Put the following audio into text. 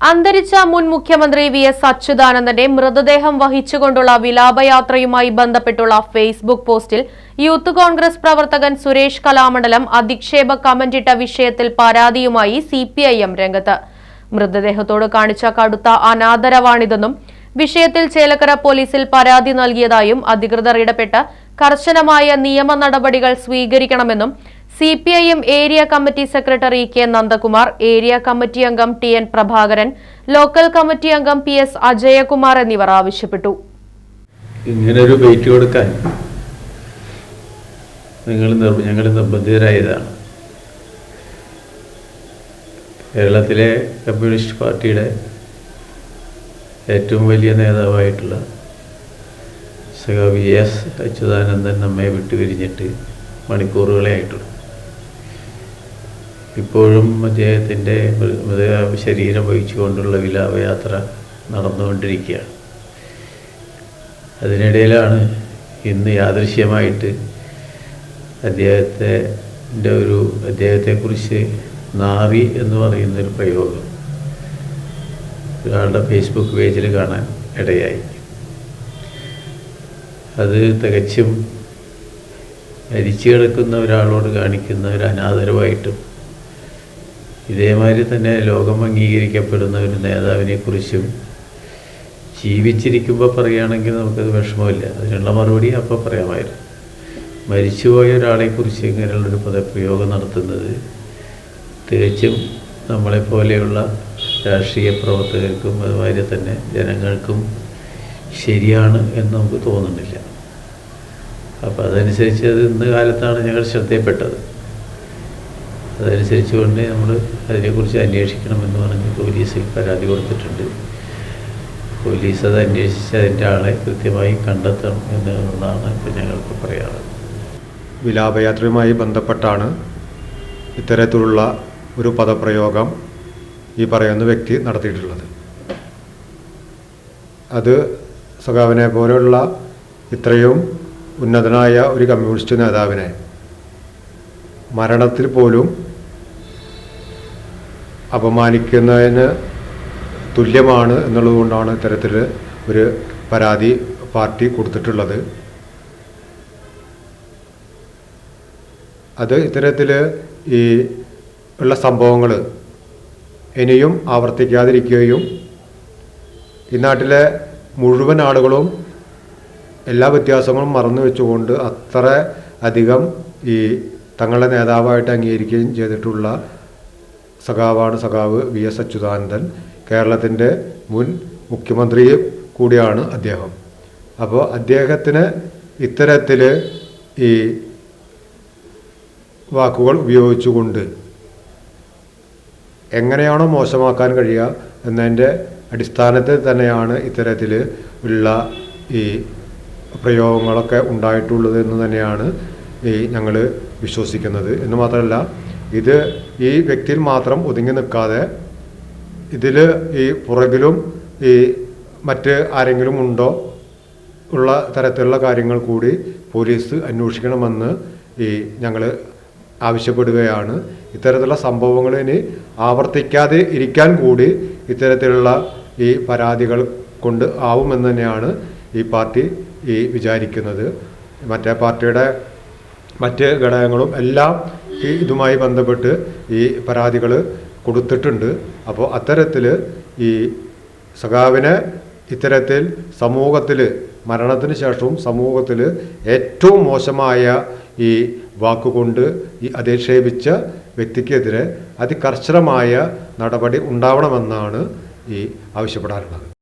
അന്തരിച്ച മുൻ മുഖ്യമന്ത്രി വി എസ് അച്യുതാനന്ദന്റെ മൃതദേഹം വഹിച്ചുകൊണ്ടുള്ള വിലാപയാത്രയുമായി ബന്ധപ്പെട്ടുള്ള ഫേസ്ബുക്ക് പോസ്റ്റിൽ യൂത്ത് കോൺഗ്രസ് പ്രവർത്തകൻ സുരേഷ് കലാമണ്ഡലം അധിക്ഷേപ കമന്റിട്ട വിഷയത്തിൽ പരാതിയുമായി സിപിഐഎം രംഗത്ത്. മൃതദേഹത്തോട് കാണിച്ച കടുത്ത അനാദരവാണിതെന്നും വിഷയത്തിൽ ചേലക്കര പോലീസിൽ പരാതി നൽകിയതായും അധികൃതർ ഇടപെട്ട് കർശനമായ നിയമ നടപടികൾ സ്വീകരിക്കണമെന്നും C P I M area committee secretary K Nandakumar area committee അംഗം T N Prabhakaran local committee അംഗം പി എസ് അജയകുമാർ എന്നിവർ ആവശ്യപ്പെട്ടു. ഇങ്ങനൊരു വെയിറ്റ് കൊടുക്കാൻ നിങ്ങൾ ഞങ്ങൾ നിർബന്ധിതരായതാണ്. കേരളത്തിലെ കമ്മ്യൂണിസ്റ്റ് പാർട്ടിയുടെ ഏറ്റവും വലിയ നേതാവായിട്ടുള്ള സഖ വി എസ് അച്യുതാനന്ദൻ നമ്മെ വിട്ടുപിരിഞ്ഞിട്ട് മണിക്കൂറുകളെ ആയിട്ടുള്ളൂ. ഇപ്പോഴും അദ്ദേഹത്തിന്റെ മൃതദേഹ ശരീരം വഹിച്ചുകൊണ്ടുള്ള വിലാപയാത്ര നടന്നുകൊണ്ടിരിക്കുകയാണ്. അതിനിടയിലാണ് ഇന്ന് യാദൃശ്യമായിട്ട് അദ്ദേഹത്തെ ഒരു അദ്ദേഹത്തെക്കുറിച്ച് നാവി എന്ന് പറയുന്നൊരു പ്രയോഗം ഒരാളുടെ ഫേസ്ബുക്ക് പേജിൽ കാണാൻ ഇടയായി. അത് തികച്ചും മരിച്ചു കിടക്കുന്ന ഒരാളോട് കാണിക്കുന്ന ഒരു അനാദരവായിട്ടും ഇതേമാതിരി തന്നെ ലോകം അംഗീകരിക്കപ്പെടുന്ന ഒരു നേതാവിനെക്കുറിച്ചും ജീവിച്ചിരിക്കുമ്പോൾ പറയുകയാണെങ്കിൽ നമുക്കത് വിഷമമില്ല. അതിനുള്ള മറുപടി അപ്പോൾ പറയാമായിരുന്നു. മരിച്ചുപോയ ഒരാളെക്കുറിച്ച് ഇങ്ങനെയുള്ളൊരു പദപ്രയോഗം നടത്തുന്നത് തികച്ചും നമ്മളെപ്പോലെയുള്ള രാഷ്ട്രീയ പ്രവർത്തകർക്കും അതുമാതിരി തന്നെ ജനങ്ങൾക്കും ശരിയാണ് എന്ന് നമുക്ക് തോന്നുന്നില്ല. അപ്പോൾ അതനുസരിച്ച് അത് ഇന്ന് കാലത്താണ് ഞങ്ങൾ ശ്രദ്ധയിൽപ്പെട്ടത് അതനുസരിച്ച് കൊണ്ട് നമ്മൾ അതിനെക്കുറിച്ച് അന്വേഷിക്കണമെന്ന് പറഞ്ഞ് പോലീസിൽ പരാതി കൊടുത്തിട്ടുണ്ട്. പോലീസ് അത് അന്വേഷിച്ച് അതിന്റെ ആളെ കൃത്യമായി കണ്ടെത്തണം എന്നുള്ളതാണ് ഇപ്പം ഞങ്ങൾക്ക് പറയാനുള്ളത്. വിലാപയാത്രയുമായി ബന്ധപ്പെട്ടാണ് ഇത്തരത്തിലുള്ള ഒരു പദപ്രയോഗം ഈ പറയുന്ന വ്യക്തി നടത്തിയിട്ടുള്ളത്. അത് സഖാവിനെ പോലെയുള്ള ഇത്രയും ഉന്നതനായ ഒരു കമ്മ്യൂണിസ്റ്റ് നേതാവിനെ മരണത്തിൽ പോലും അപമാനിക്കുന്നതിന് തുല്യമാണ് എന്നുള്ളതുകൊണ്ടാണ് ഇത്തരത്തിൽ ഒരു പരാതി പാർട്ടി കൊടുത്തിട്ടുള്ളത്. അത് ഇത്തരത്തിൽ ഈ ഉള്ള സംഭവങ്ങൾ ഇനിയും ആവർത്തിക്കാതിരിക്കുകയും ഈ നാട്ടിലെ മുഴുവൻ ആളുകളും എല്ലാ വ്യത്യാസങ്ങളും മറന്നു വെച്ചുകൊണ്ട് അത്ര അധികം ഈ തങ്ങളുടെ നേതാവായിട്ട് അംഗീകരിക്കുകയും ചെയ്തിട്ടുള്ള സഖാവാണ് സഖാവ് വി എസ് അച്യുതാനന്ദൻ. കേരളത്തിന്റെ മുൻ മുഖ്യമന്ത്രി കൂടിയാണ് അദ്ദേഹം. അപ്പോൾ അദ്ദേഹത്തിന് ഇത്തരത്തിൽ ഈ വാക്കുകൾ ഉപയോഗിച്ചുകൊണ്ട് എങ്ങനെയാണോ മോശമാക്കാൻ കഴിയുക എന്നതിന്റെ അടിസ്ഥാനത്തിൽ തന്നെയാണ് ഇത്തരത്തിൽ ഉള്ള ഈ പ്രയോഗങ്ങളൊക്കെ ഉണ്ടായിട്ടുള്ളത് എന്ന് തന്നെയാണ് ഈ ഞങ്ങൾ വിശ്വസിക്കുന്നത്. എന്ന് മാത്രമല്ല ഇത് ഈ വ്യക്തിയിൽ മാത്രം ഒതുങ്ങി നിൽക്കാതെ ഇതിൽ ഈ പുറകിലും ഈ മറ്റ് ആരെങ്കിലും ഉണ്ടോ ഉള്ള തരത്തിലുള്ള കാര്യങ്ങൾ കൂടി പോലീസ് അന്വേഷിക്കണമെന്ന് ഈ ഞങ്ങൾ ആവശ്യപ്പെടുകയാണ്. ഇത്തരത്തിലുള്ള സംഭവങ്ങൾ ഇനി ആവർത്തിക്കാതെ ഇരിക്കാൻ കൂടി ഇത്തരത്തിലുള്ള ഈ പരാതികൾ കൊണ്ട് ആവുമെന്ന് തന്നെയാണ് ഈ പാർട്ടി ഈ വിചാരിക്കുന്നത്. മറ്റേ പാർട്ടിയുടെ മറ്റ് ഘടകങ്ങളും എല്ലാം ഈ ഇതുമായി ബന്ധപ്പെട്ട് ഈ പരാതികൾ കൊടുത്തിട്ടുണ്ട്. അപ്പോൾ അത്തരത്തിൽ ഈ സഖാവിനെ ഇത്തരത്തിൽ സമൂഹത്തിൽ മരണത്തിന് ശേഷവും സമൂഹത്തിൽ ഏറ്റവും മോശമായ ഈ വാക്കുകൊണ്ട് ഈ അധിക്ഷേപിച്ച വ്യക്തിക്കെതിരെ അതികർശനമായ നടപടി ഉണ്ടാവണമെന്നാണ് ഈ ആവശ്യപ്പെടാറുള്ളത്.